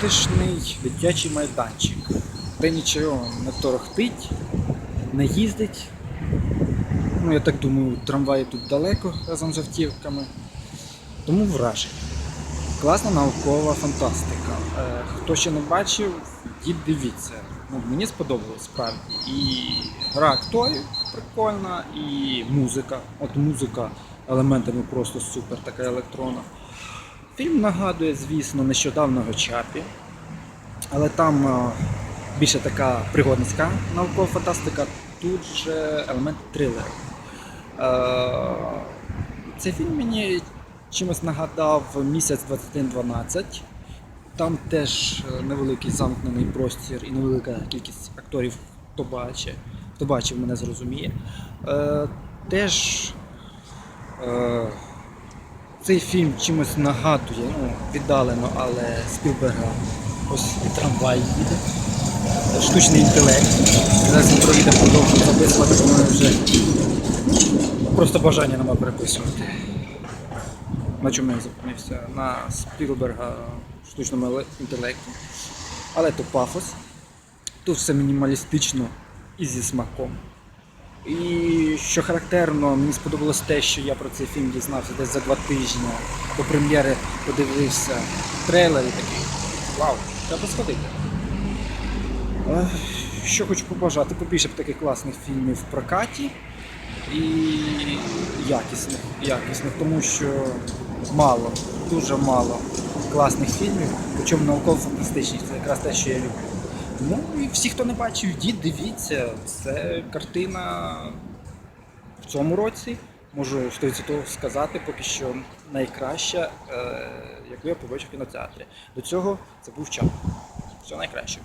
затишний дитячий майданчик, де нічого не торохтить, не їздить. Ну, я так думаю, трамваї тут далеко разом з автівками. Тому враження. Класна наукова фантастика. Е, Хто ще не бачив, йдіть дивіться. Ну, мені сподобалось справді. І гра акторів прикольна, і музика. От музика елементами просто супер, така електронна. Фільм нагадує, звісно, нещодавнього Чапі, але там е, більше така пригодницька наукова фантастика, тут же елемент трилеру. Е, Цей фільм мені чимось нагадав місяць 2112. Там теж е, невеликий замкнений простір і невелика кількість акторів, хто бачить, хто бачив, мене зрозуміє. Теж цей фільм чимось нагадує, ну, віддалено, але Спілберга. Ось і трамвай їде. Штучний інтелект. Зараз він проїде продовжує записувати, бо вже просто бажання нема переписувати. На чому я зупинився? На Спілберга штучному еле- інтелекті. Але то пафос. Тут все мінімалістично і зі смаком. І що характерно, мені сподобалось те, що я про цей фільм дізнався десь за два тижні. До прем'єри подивився трейлер і такий. Вау, треба сходити. Що хочу побажати, побільше б таких класних фільмів в прокаті і якісних, якісних, тому що мало, дуже мало класних фільмів, причому науково-фантастичних. Це якраз те, що я люблю. Ну і всі, хто не бачив, йдіть, дивіться. Це картина в цьому році. Можу 100% сказати, поки що найкраща, е, яку я побачив в кінотеатрі. До цього це був чап. Все найкраще.